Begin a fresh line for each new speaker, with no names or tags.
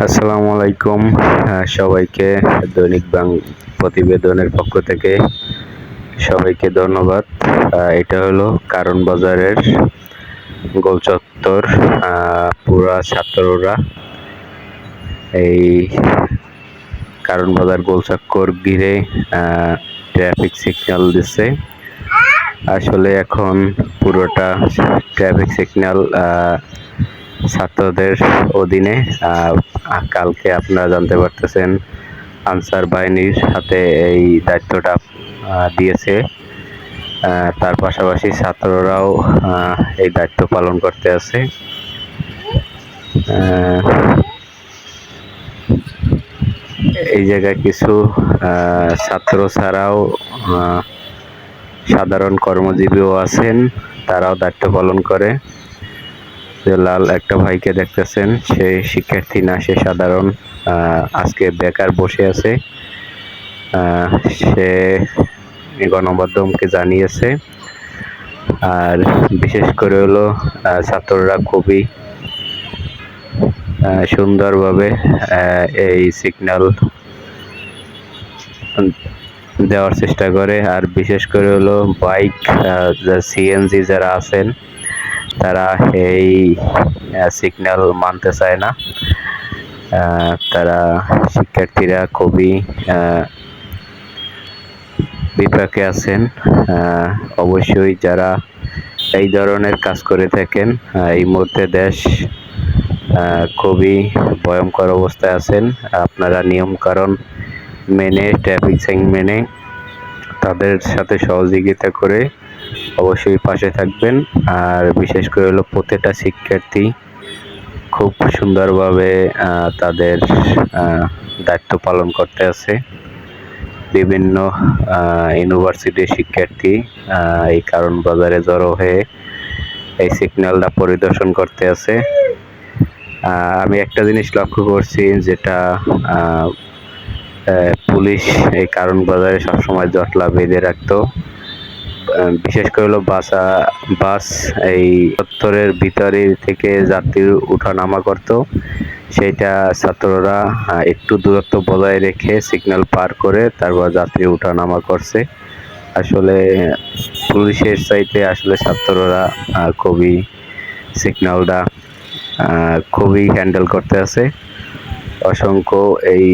আসসালামু আলাইকুম সবাইকে দৈনিক বাং প্রতিবেদনের পক্ষ থেকে সবাইকে ধন্যবাদ। এটা হলো কারণ বাজারের গোল চত্বর পুরা ছাত্ররা। এই কারণ বাজার গোল চক্কর ঘিরে ট্রাফিক সিগন্যাল দিচ্ছে। আসলে এখন পুরোটা ট্রাফিক সিগন্যাল ছাত্রদের অধীনে কালকে আপনারা জানতে পারতেছেন, আনসার বাহিনীর হাতে এই দায়িত্বটা দিয়েছে। তার পাশাপাশি ছাত্ররাও এই দায়িত্ব পালন করতে আছে। এই জায়গায় কিছু ছাত্র ছাড়াও সাধারণ কর্মজীবীও আছেন, তারাও দায়িত্ব পালন করে। যে লাল একটা ভাইকে দেখতেছেন, সে শিক্ষার্থী না, সে সাধারণ আজকে বেকার বসে আছে। সে গণমাধ্যমকে জানিয়েছে। আর বিশেষ করে হলো ছাত্ররা খুবই সুন্দরভাবে এই সিগন্যাল দেওয়ার চেষ্টা করে। আর বিশেষ করে হলো বাইক সিএনজি যারা আছেন তারা এই সিগন্যাল মানতে চায় না। তারা শিক্ষার্থীরা খুবই বিপাকে আছেন। অবশ্যই যারা এই ধরনের কাজ করে থাকেন এই মুহূর্তে দেশ খুবই ভয়ঙ্কর অবস্থায় আছেন। আপনারা নিয়ম কারণ মেনে ট্রাফিক সাইন মেনে তাদের সাথে সহযোগিতা করে অবশ্যই পাশে থাকবেন। আর বিশেষ করে হলো প্রত্যেকটা শিক্ষার্থী খুব সুন্দরভাবে তাদের দায়িত্ব পালন করতে আছে। বিভিন্ন ইউনিভার্সিটির শিক্ষার্থী এই কারণ বাজারে জড়ো হয়ে এই সিগন্যালটা পরিদর্শন করতে আছে। আমি একটা জিনিস লক্ষ্য করছি যেটা পুলিশ এই কারণ বাজারে সবসময় জটলা বেঁধে রাখতো। বিশেষ করে হলো বাসা বাস এই চত্বরের ভিতরে থেকে যাত্রী উঠানামা করত। সেইটা ছাত্ররা একটু দূরত্ব বজায় রেখে সিগন্যাল পার করে তারপর যাত্রী উঠানামা করছে। আসলে পুলিশের চাইতে আসলে ছাত্ররা খুবই সিগন্যালটা খুবই হ্যান্ডেল করতে আছে। অসংখ্য এই